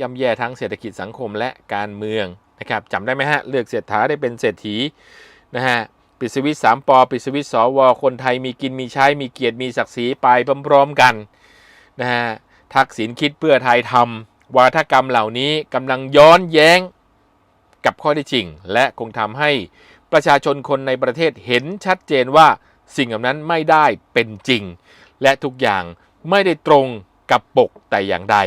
ย่ำแย่ทั้งเศรษฐกิจสังคมและการเมืองนะครับจำได้ไหมฮะเลือกเศรษฐาได้เป็นเศรษฐีนะฮะปิดสวิตสามปอปิดสวิตสวคนไทยมีกินมีใช้มีเกียรติมีศักดิ์ศรีไปพร้อมๆกันนะฮะทักษิณคิดเพื่อไทยทำวาทกรรมเหล่านี้กำลังย้อนแย้งกับข้อที่จริง และคงทำให้ประชาชนคนในประเทศเห็นชัดเจนว่าสิ่งเหล่านั้นไม่ได้เป็นจริง และทุกอย่างไม่ได้ตรงกับปกแต่อย่างใด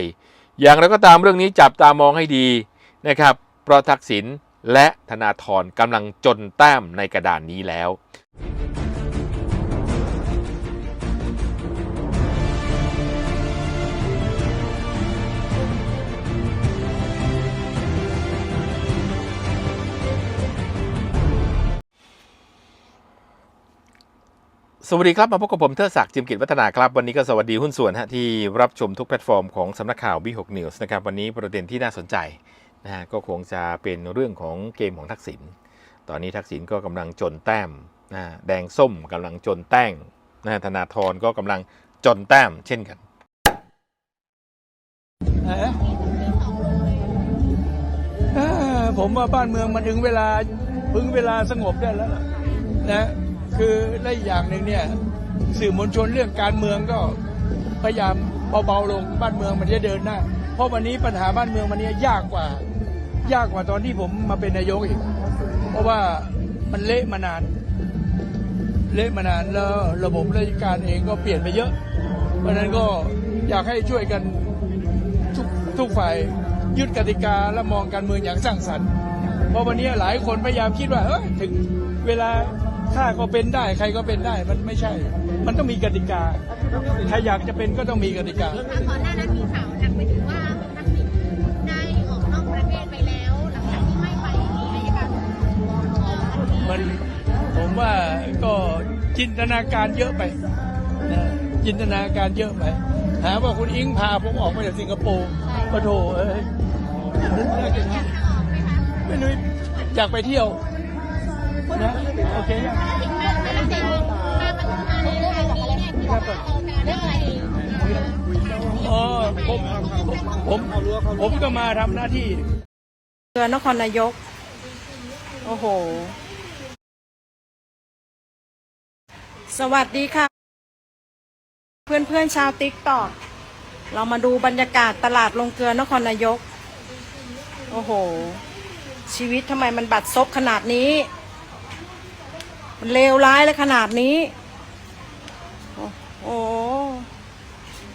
อย่างไรก็ตามเรื่องนี้จับตามองให้ดีนะครับเพราะทักษิณและธนาธรกำลังจนแต้มในกระดานนี้แล้ว สวัสดีครับ มาพบกับผมเทอศักดิ์จิมกิจวัฒนาครับ วันนี้ก็สวัสดีหุ้นส่วนฮะที่รับชมทุกแพลตฟอร์มของสำนักข่าว B6 News นะครับ วันนี้ประเด็นที่น่าสนใจนะฮะก็คงจะเป็นเรื่องของเกมของทักษิณตอนนี้ทักษิณก็กำลังจนแต้มนะแดงส้มกำลังจนแต้งนะธนาธรก็กำลังจนแต้มเช่นกันผมว่าบ้านเมืองมันถึงเวลาพึงเวลาสงบได้แล้วนะ คือและอย่างหนึ่งเนี่ยสื่อมวลชนเรื่องการเมืองก็พยายามเบาๆลงบ้านเมืองมันจะเดินหน้าเพราะวันนี้ปัญหาบ้านเมืองวันนี้ยากกว่า ยากกว่าตอนที่ผมมาเป็นนายกอีก เพราะว่ามันเละมานาน เละมานานแล้วระบบราชการเองก็เปลี่ยนไปเยอะ เพราะนั้นก็อยากให้ช่วยกันทุกทุกฝ่ายยึดกติกาและมองการเมืองอย่างสร้างสรรค์เพราะวันนี้หลายคนพยายามคิดว่าเอ้ยถึงเวลา ข้าก็เป็นได้ ใครก็เป็นได้ มันไม่ใช่ มันต้องมีกติกา ใครอยากจะเป็นก็ต้องมีกติกาคะก่อนหน้านั้นมีข่าวหนักไปถึงว่าคุณทักษิณได้ออกนอกประเทศไปแล้ว หลังจากที่ไม่ไปมีอายการฟ้องทันทีมันผมว่าก็จินตนาการเยอะไปนะจินตนาการเยอะไป หาว่าคุณอิงพาผมออกมาจากสิงคโปร์ปะโถเอ้ย อยากจะออกไหมคะ ไม่รู้อยากไปเที่ยว นะโอเคยังถ้าทักษิณมาปทุมานีครั้งนี้เนี่ยที่ว่าเราจะได้อะไรอ๋อผมผมผมก็มาทำหน้าที่เรือนครนายก โอ้โห สวัสดีค่ะ เพื่อนเพื่อนชาวติ๊กตอกเรามาดูบรรยากาศตลาดลงเกลือนครนายก โอ้โห ชีวิตทำไมมันบัดซบขนาดนี้ มันเลวร้ายเลยขนาดนี้ โอ้โห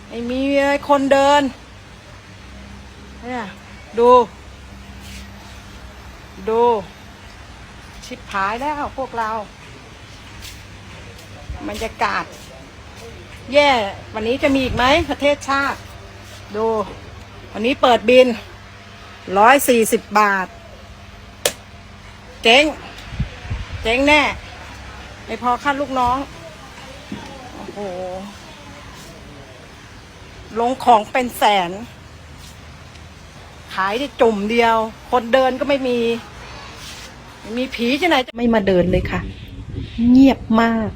ไอ้มีคนเดิน เนี่ย ดู ดู ชิบหายแล้วพวกเราบรรยากาศ แย่วันนี้จะมีอีกไหมประเทศชาติ ดู วันนี้เปิดบินร้อยสี่สิบบาท เจ๊ง เจ๊งแน่ ไม่พอค่าลูกน้อง โอ้โห ลงของเป็นแสน ขายได้จุ่มเดียว คนเดินก็ไม่มีไม่มีผีที่ไหนจะไม่มาเดินเลยค่ะ เงียบมาก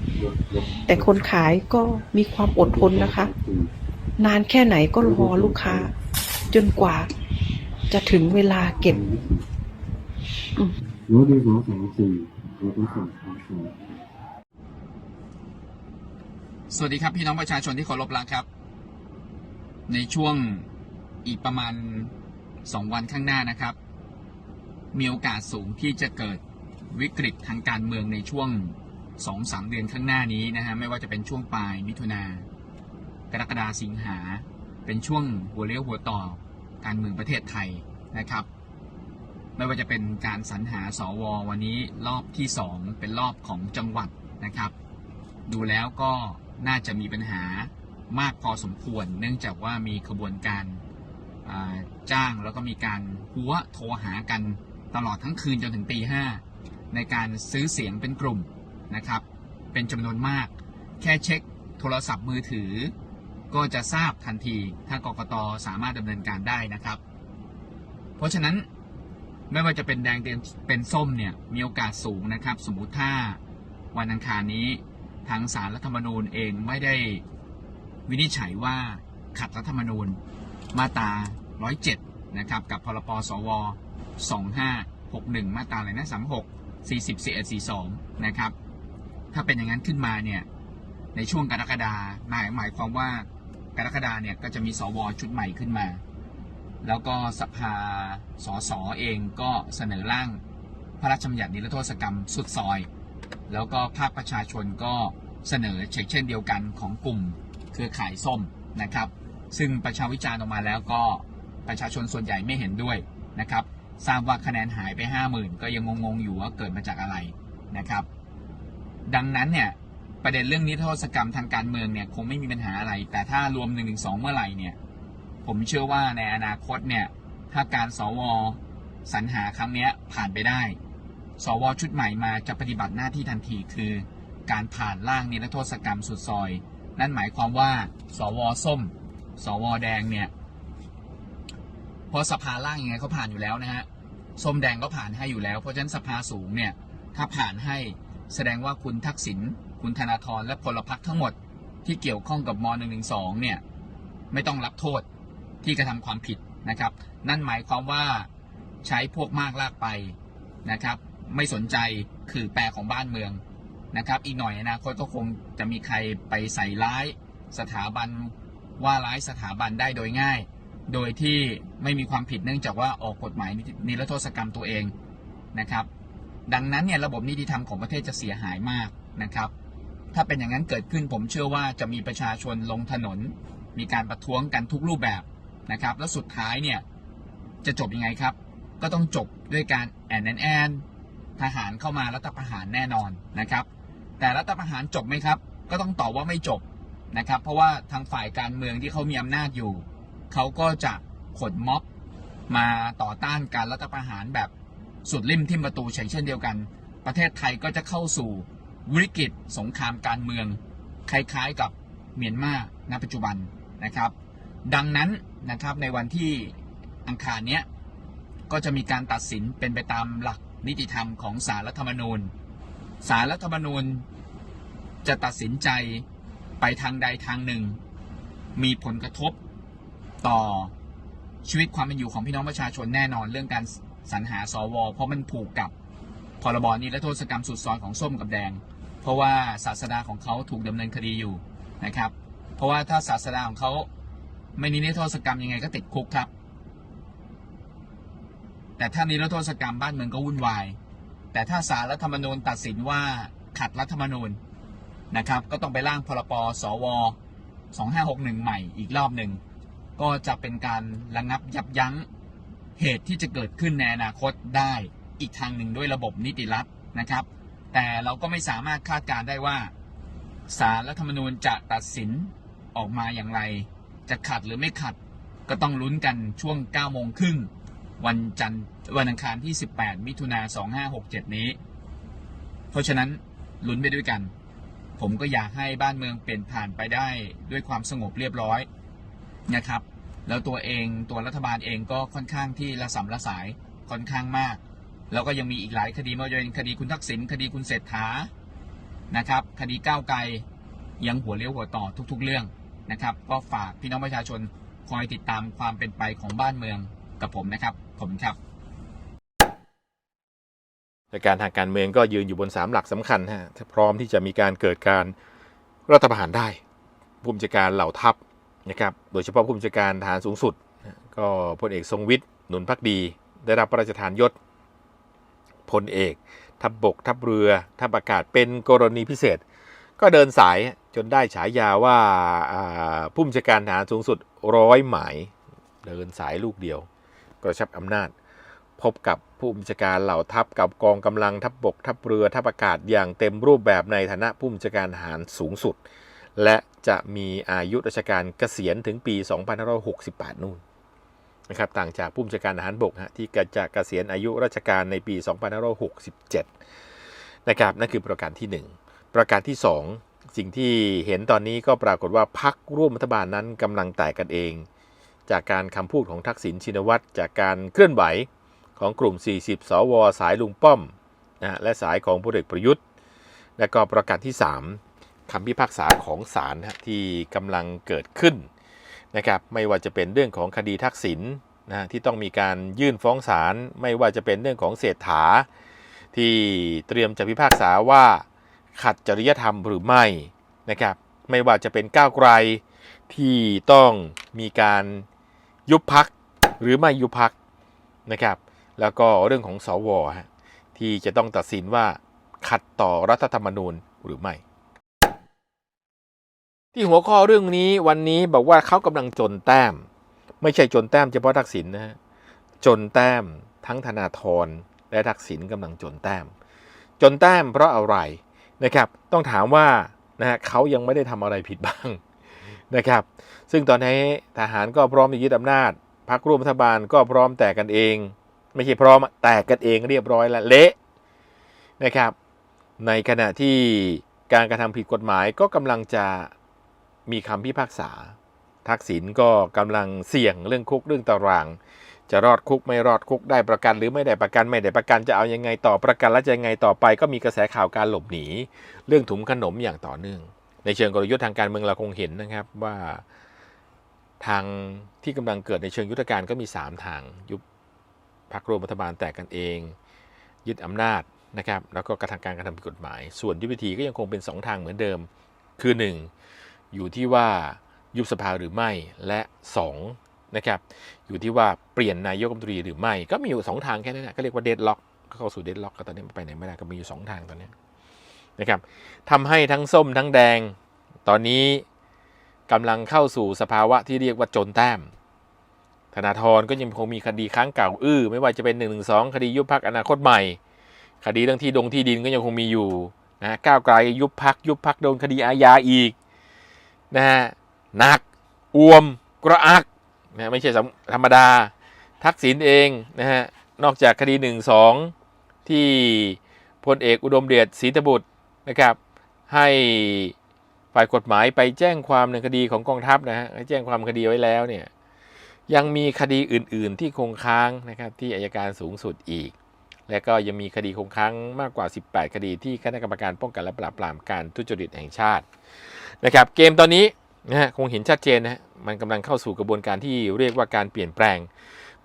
แต่คนขายก็มีความอดทนนะคะ นานแค่ไหนก็รอลูกค้า จนกว่าจะถึงเวลาเก็บรถดีสองสองสี่รถดีสองสอง สวัสดีครับพี่น้องประชาชนที่เคารพรักครับ ในช่วงอีกประมาณสองวันข้างหน้านะครับ มีโอกาสสูงที่จะเกิดวิกฤตทางการเมืองในช่วงสองสามเดือนข้างหน้านี้นะฮะไม่ว่าจะเป็นช่วงปลายมิถุนากรกฎาสิงหาเป็นช่วงหัวเลี้ยวหัวต่อการเมืองประเทศไทยนะครับ ไม่ว่าจะเป็นการสรรหาสววันนี้รอบที่สองเป็นรอบของจังหวัดนะครับ ดูแล้วก็ น่าจะมีปัญหามากพอสมควร เนื่องจากว่ามีขบวนการาจ้างแล้วก็มีการหัวโทรหากันตลอดทั้งคืนจนถึงตีห้าในการซื้อเสียงเป็นกลุ่มนะครับ เป็นจำนวนมาก แค่เช็คโทรศัพท์มือถือ ก็จะทราบทันทีถ้ากกตสามารถดำเนินการได้นะครับ เพราะฉะนั้นไม่ว่าจะเป็นแดงเป็นส้มเนี่ยมีโอกาสสูงนะครับ สมมุติถ้าวันอังคารนี้ ทางสารรัฐธรรมนูญเองไม่ได้วินิจฉัยว่าขัดรัฐธรรมนูญมาตรา 107 นะครับ กับพรปสว 2561 มาตราอะไรนะ 36 40 41 42 นะครับ ถ้าเป็นอย่างนั้นขึ้นมาเนี่ย ในช่วงกรกฎาหมายหมายความว่ากรกฎาเนี่ยก็จะมีสวชุดใหม่ขึ้นมา แล้วก็สภาสสเองก็เสนอร่างพระราชบัญญัตินิรโทษกรรมสุดซอย แล้วก็ภาคประชาชนก็เสนอเช่นเช่นเดียวกันของกลุ่มเครือข่ายส้มนะครับ ซึ่งประชาวิจารณ์ออกมาแล้วก็ประชาชนส่วนใหญ่ไม่เห็นด้วยนะครับทราบว่าคะแนนหายไป 50,000 ก็ยังงงๆอยู่ว่าเกิดมาจากอะไรนะครับ ดังนั้นเนี่ยประเด็นเรื่องนิรโทษกรรมทางการเมืองเนี่ยคงไม่มีปัญหาอะไร แต่ถ้ารวม1นึเมื่อไหร่เนี่ยผมเชื่อว่าในอนาคตเนี่ยถ้าการสวสรรหาครั้งนี้ผ่านไปได้ สวชุดใหม่มาจะปฏิบัติหน้าที่ทันทีคือการผ่านร่างนิรโทษกรรมสุดซอย นั่นหมายความว่า สวส้ม สวแดงเนี่ยพราะสภาล่างยังไงเขาผ่านอยู่แล้วนะฮะส้มแดงก็ผ่านให้อยู่แล้ว เพราะฉะนั้นสภาสูงเนี่ยถ้าผ่านให้แสดงว่าคุณทักษิณคุณธนาธรและพลพรรคทั้งหมดที่เกี่ยวข้องกับม .112 เนี่ยไม่ต้องรับโทษที่กระทำความผิดนะครับ นั่นหมายความว่าใช้พวกมากลากไปนะครับ ไม่สนใจคือแปรของบ้านเมืองนะครับ อีกหน่อยอนาคตก็คงจะมีใครไปใส่ร้ายสถาบันว่าร้ายสถาบันได้โดยง่าย โดยที่ไม่มีความผิดเนื่องจากว่าออกกฎหมายนิรโทษกรรมตัวเองนะครับ ดังนั้นเนี่ยระบบนิติธรรมของประเทศจะเสียหายมากนะครับ ถ้าเป็นอย่างนั้นเกิดขึ้นผมเชื่อว่าจะมีประชาชนลงถนน มีการประท้วงกันทุกรูปแบบนะครับ แล้วสุดท้ายเนี่ยจะจบยังไงครับ ก็ต้องจบด้วยการแอนแอนแอน ทหารเข้ามารัฐประหารแน่นอนนะครับ แต่รัฐประหารจบไหมครับ ก็ต้องตอบว่าไม่จบนะครับ เพราะว่าทางฝ่ายการเมืองที่เขามีอำนาจอยู่ เขาก็จะขนม็อบมาต่อต้านการรัฐประหารแบบสุดริมทิมประตูเช่นเช่นเดียวกัน ประเทศไทยก็จะเข้าสู่วิกฤตสงครามการเมือง คล้ายๆกับเมียนมาณปัจจุบันนะครับ ดังนั้นนะครับในวันที่อังคารเนี้ยก็จะมีการตัดสินเป็นไปตามหลัก นิติธรรมของสารรัฐธรรมนูญ สารรัฐธรรมนูญจะตัดสินใจไปทางใดทางหนึ่ง มีผลกระทบต่อชีวิตความเป็นอยู่ของพี่น้องประชาชนแน่นอนเรื่องการสรรหาสว เพราะมันผูกกับพรบนิรโทษกรรมสุดซอยของส้มกับแดง เพราะว่าศาสดาของเขาถูกดำเนินคดีอยู่นะครับ เพราะว่าถ้าศาสดาของเขาไม่นิรโทษกรรมยังไงก็ติดคุกครับ แต่ถ้านิรโทษกรรมบ้านเมืองก็วุ่นวาย แต่ถ้าสารรัฐธรรมนูญตัดสินว่าขัดรัฐธรรมนูญนะครับ ก็ต้องไปร่างพรปสว 2561 ใหม่อีกรอบหนึ่ง ก็จะเป็นการระงับยับยั้งเหตุที่จะเกิดขึ้นในอนาคตได้อีกทางหนึ่งด้วยระบบนิติรัฐนะครับ แต่เราก็ไม่สามารถคาดการได้ว่าสารรัฐธรรมนูญจะตัดสินออกมาอย่างไร จะขัดหรือไม่ขัดก็ต้องลุ้นกันช่วง9โมงครึ่ง วันจันทร์วันอังคารที่ 18 มิถุนา2567 นี้ เพราะฉะนั้นลุ้นไปด้วยกัน ผมก็อยากให้บ้านเมืองเปลี่ยนผ่านไปได้ด้วยความสงบเรียบร้อยนะครับ แล้วตัวเองตัวรัฐบาลเองก็ค่อนข้างที่ระสำระสายค่อนข้างมาก แล้วก็ยังมีอีกหลายคดีไม่ว่าจะเป็นคดีคุณทักษิณคดีคุณเศรษฐานะครับ คดีก้าวไกลยังหัวเลี้ยวหัวต่อทุก ๆ เรื่องนะครับ ก็ฝากพี่น้องประชาชนคอยติดตามความเป็นไปของบ้านเมืองกับผมนะครับ ผมครับแต่การทางการเมืองก็ยืนอยู่บนสามหลักสำคัญฮะพร้อมที่จะมีการเกิดการรัฐประหารได้ผู้บัญชาการเหล่าทัพนะครับโดยเฉพาะผู้บัญชาการทหารสูงสุด ก็พลเอกทรงวิทย์หนุนพักดี ได้รับพระราชทานยศพลเอก ทัพบบก ทัพเรือ ทัพอากาศเป็นกรณีพิเศษ ก็เดินสายจนได้ฉายาว่าอ่าผู้บัญชาการทหารสูงสุดร้อยหมายเดินสายลูกเดียว กระชับอำนาจ พบกับผู้บัญชาการเหล่าทัพกับกองกำลังทัพบบกทัพเรือทัพอากาศอย่างเต็มรูปแบบในฐานะผู้บัญชาการทหารสูงสุด และจะมีอายุราชการเกษียณถึงปี 2568 นู่นนะครับต่างจากผู้บัญชาการทหารบกฮะที่จะเกษียณอายุราชการในปี 2567 นะครับนั่นคือประการที่ 1 ประการที่ 2 สิ่งที่เห็นตอนนี้ก็ปรากฏว่าพักร่วมรัฐบาลนั้นกำลังแตกกันเอง จากการคำพูดของทักษิณชินวัตรจากการเคลื่อนไหวของกลุ่ม 40 สว สายลุงป้อมนะและสายของพลเอกประยุทธ์ และก็ประการที่ 3คำพิพากษาของศาลที่กำลังเกิดขึ้นนะครับไม่ว่าจะเป็นเรื่องของคดีทักษิณนะที่ต้องมีการยื่นฟ้องศาลไม่ว่าจะเป็นเรื่องของเศรษฐา ที่เตรียมจะพิพากษาว่าขัดจริยธรรมหรือไม่นะครับไม่ว่าจะเป็นก้าวไกลที่ต้องมีการ ยุบพักหรือไม่ยุบพักนะครับ แล้วก็เรื่องของสวฮะที่จะต้องตัดสินว่าขัดต่อรัฐธรรมนูญหรือไม่ ที่หัวข้อเรื่องนี้วันนี้บอกว่าเขากำลังจนแต้ม ไม่ใช่จนแต้มเฉพาะทักษิณนะฮะจนแต้มทั้งธนาธรและทักษิณกำลังจนแต้ม จนแต้มเพราะอะไรนะครับ ต้องถามว่านะฮะเขายังไม่ได้ทำอะไรผิดบ้าง นะครับ ซึ่งตอนนี้ทหารก็พร้อมจะยึดอำนาจพรรคร่วมรัฐบาลก็พร้อมแตกกันเอง ไม่ใช่พร้อมแตกกันเองเรียบร้อยแล้วเละนะครับ ในขณะที่การกระทำผิดกฎหมายก็กำลังจะมีคำพิพากษา ทักษิณก็กำลังเสี่ยงเรื่องคุกเรื่องตาราง จะรอดคุกไม่รอดคุกได้ประกัน หรือไม่ได้ประกันไม่ได้ประกันจะเอายังไงต่อประกันแล้วจะยังไงต่อไป ก็มีกระแสข่าวการหลบหนี เรื่องถุงขนมอย่างต่อเนื่อง ในเชิงกลยุทธ์ทางการเมืองเราคงเห็นนะครับว่าทางที่กำลังเกิดในเชิงยุทธการก็มี 3 ทางยุบพรรคร่วมรัฐบาลแตกกันเอง ยึดอำนาจนะครับแล้วก็กระทำการกระทำผิดกฎหมาย ส่วนยุทธวิธีก็ยังคงเป็น 2 ทางเหมือนเดิม คือ 1 อยู่ที่ว่ายุบสภาหรือไม่และ2นะครับอยู่ที่ว่าเปลี่ยนนายกรัฐมนตรีหรือไม่ก็มีอยู่ 2 ทางแค่นั้นนะก็เรียกว่าเดดล็อกเข้าสู่เดดล็อกก็ตอนนี้ไปไหนไม่ได้ก็มีอยู่ 2 ทางตอนนี้ นะครับทำให้ทั้งส้มทั้งแดง ตอนนี้กำลังเข้าสู่สภาวะที่เรียกว่าจนแต้ม ธนาธรก็ยังคงมีคดีค้างเก่าอื้อไม่ว่าจะเป็น1นึคดียุบพักอนาคตใหม่ คดีเรื่องที่ดงที่ดินก็ยังคงมีอยู่นะก้าวไกลยุบพักยุบพักโดนคดีอาญาอีกนะฮะหนักอวมกระอักนะไม่ใช่ธรรมดา ทักษิณเองนะฮะนอกจากคดี1นึที่พลเอกอุดมเดชศรีตบุตร นะครับให้ฝ่ายกฎหมายไปแจ้งความในคดีของกองทัพนะฮะให้แจ้งความคดีไว้แล้วเนี่ยยังมีคดีอื่น ๆ ที่คงค้างนะครับที่อายการสูงสุดอีก และก็ยังมีคดีคงค้างมากกว่า 18 คดีที่คณะกรรมการป้องกันและปราบปรามการทุจริตแห่งชาตินะครับเกมตอนนี้นะฮะคงเห็นชัดเจนนะฮะมันกำลังเข้าสู่กระบวนการที่เรียกว่าการเปลี่ยนแปลง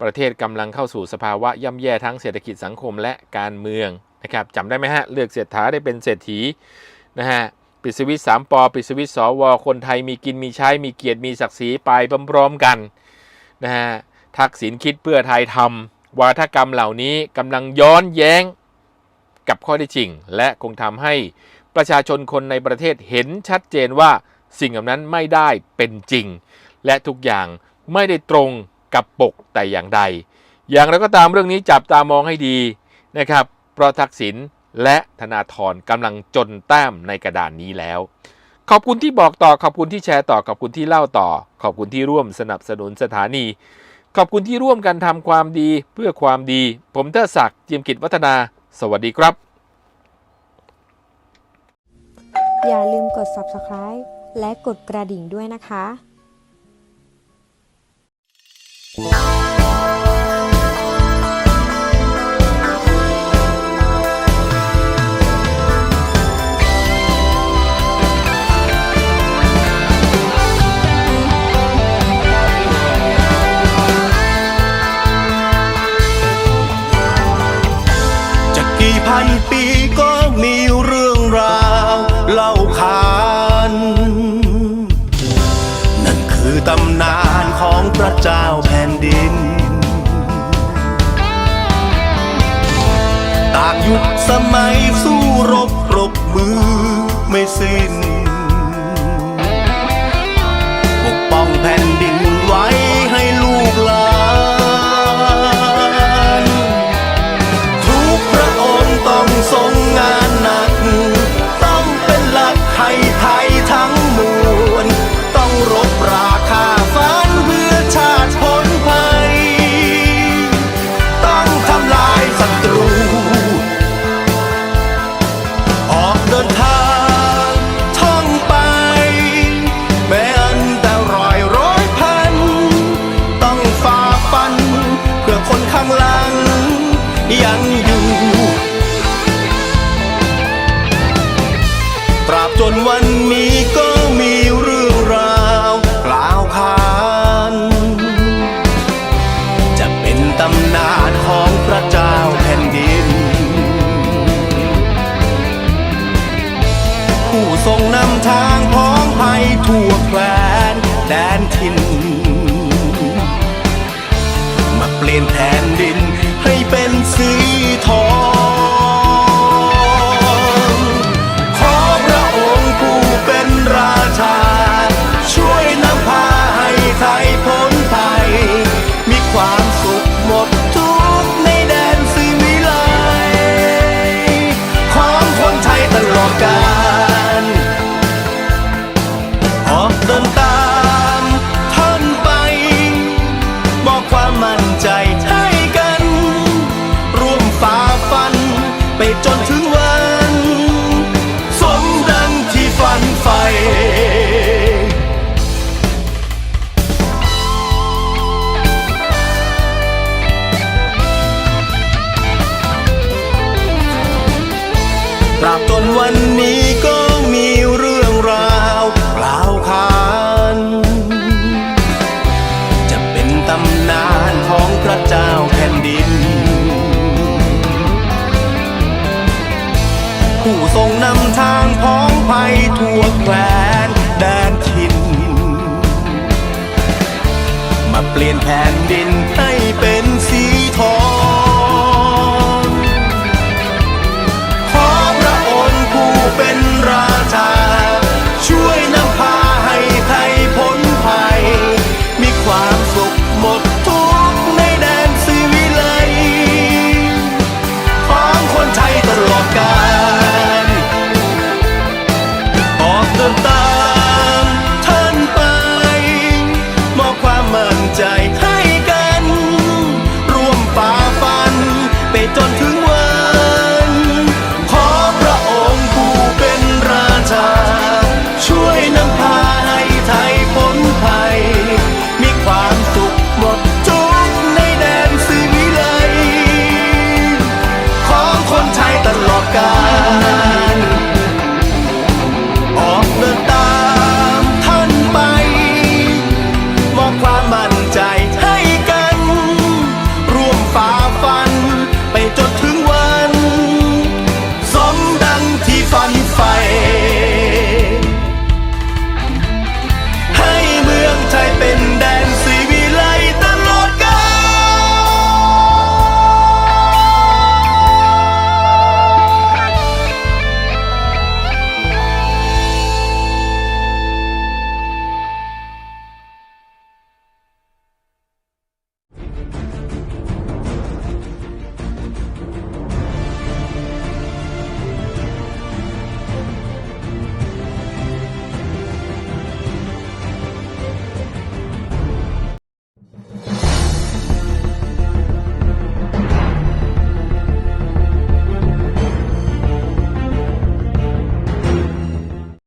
ประเทศกำลังเข้าสู่สภาวะย่ำแย่ทั้งเศรษฐกิจสังคมและการเมือง นะครับจำได้ไหมฮะ เลือกเศรษฐาได้เป็นเศรษฐีนะฮะปิดสวิตสามปอปิดสวิตสวคนไทยมีกินมีใช้มีเกียรติมีศักดิ์ศรีไปพร้อมๆกันนะฮะทักษิณคิดเพื่อไทยทำวาทกรรมเหล่านี้กำลังย้อนแย้งกับข้อที่จริง และคงทำให้ประชาชนคนในประเทศเห็นชัดเจนว่าสิ่งเหล่านั้นไม่ได้เป็นจริง และทุกอย่างไม่ได้ตรงกับปกแต่อย่างใด อย่างไรก็ตามเรื่องนี้จับตามองให้ดีนะครับ เพราะทักษิณและธนาธรกำลังจนแต้มในกระดานนี้แล้ว ขอบคุณที่บอกต่อขอบคุณที่แชร์ต่อขอบคุณที่เล่าต่อ ขอบคุณที่ร่วมสนับสนุนสถานี ขอบคุณที่ร่วมกันทำความดีเพื่อความดี ผมเทอศักดิ์เจียมกิจวัฒนา สวัสดีครับ อย่าลืมกด subscribe และกดกระดิ่งด้วยนะคะ กี่พันปีก็มีเรื่องราวเล่าขานนั่นคือตำนานของพระเจ้าแผ่นดิน ต่างยุคสมัยสู้รบรบมือไม่สิ้น จนวันนี้ก็มีเรื่องราวกล่าวขานจะเป็นตำนานของพระเจ้าแผ่นดิน ผู้ทรงนำทางพ้องภัยทั่วแคว้นแดนทินมาเปลี่ยนแผ่นดิน